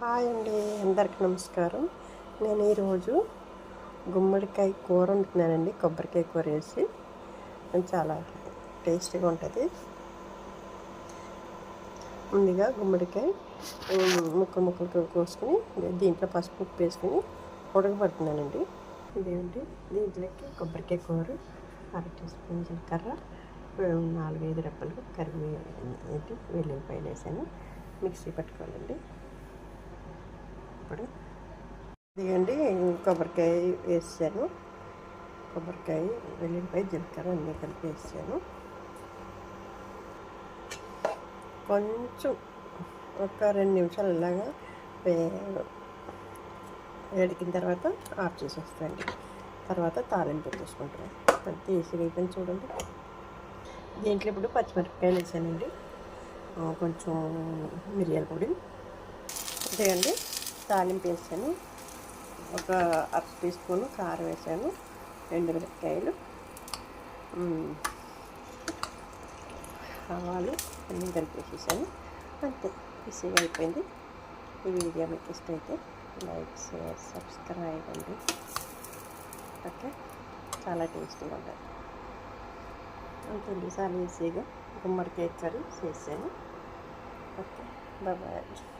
Hi అండి అందరికి నమస్కారం. నేను ఈరోజు గుమ్మడికాయ కూర వండుతున్నానండి కొబ్బరికాయ కూర వేసి చాలా టేస్టీగా ఉంటుంది. ముందుగా గుమ్మడికాయ ముక్కలు ముక్కలు కోసుకుని దీంట్లో పసుపు ఉప్పు వేసుకుని ఉడకబడుతున్నానండి. ఇదేంటి? దీంట్లోకి కొబ్బరికాయ కూర అర టీ స్పూన్ జీలకర్ర నాలుగైదు రెప్పలు కరివే ఏంటి? వెల్లుల్లిపాయలు వేసాను. మిక్సీ పట్టుకోవాలండి. ఇప్పుడు ఇదిగండి కొబ్బరికాయ వేసాను. కొబ్బరికాయ వెల్లిపాయ జీలకర్ర అన్నీ కలిపి వేసాను. కొంచెం ఒక రెండు నిమిషాలు ఇలాగా వేడికిన తర్వాత ఆఫ్ చేసేస్తాండి తర్వాత తాలింపు పెట్టేసుకుంటాను తీసి వేయకుండా చూడండి. దీంట్లో ఇప్పుడు పచ్చిమిరపకాయలు వేసానండి. కొంచెం మిరియాల పొడి. అండి తాలింపు వేసాను ఒక అర టీ స్పూన్ కారం వేసాను. రెండు మిరపకాయలు. ఆవాలు అన్నీ కలిపి వేసేసాను అంతే ఈసీగా అయిపోయింది. ఈ వీడియో మీకు ఇష్టమైతే లైక్ షేర్ సబ్స్క్రైబ్ అండి. ఓకే? చాలా టేస్టీగా ఉంటుంది. అంతే చాలా ఈజీగా గుమ్మడికాయ కర్రీ చేశాను. Okay bye.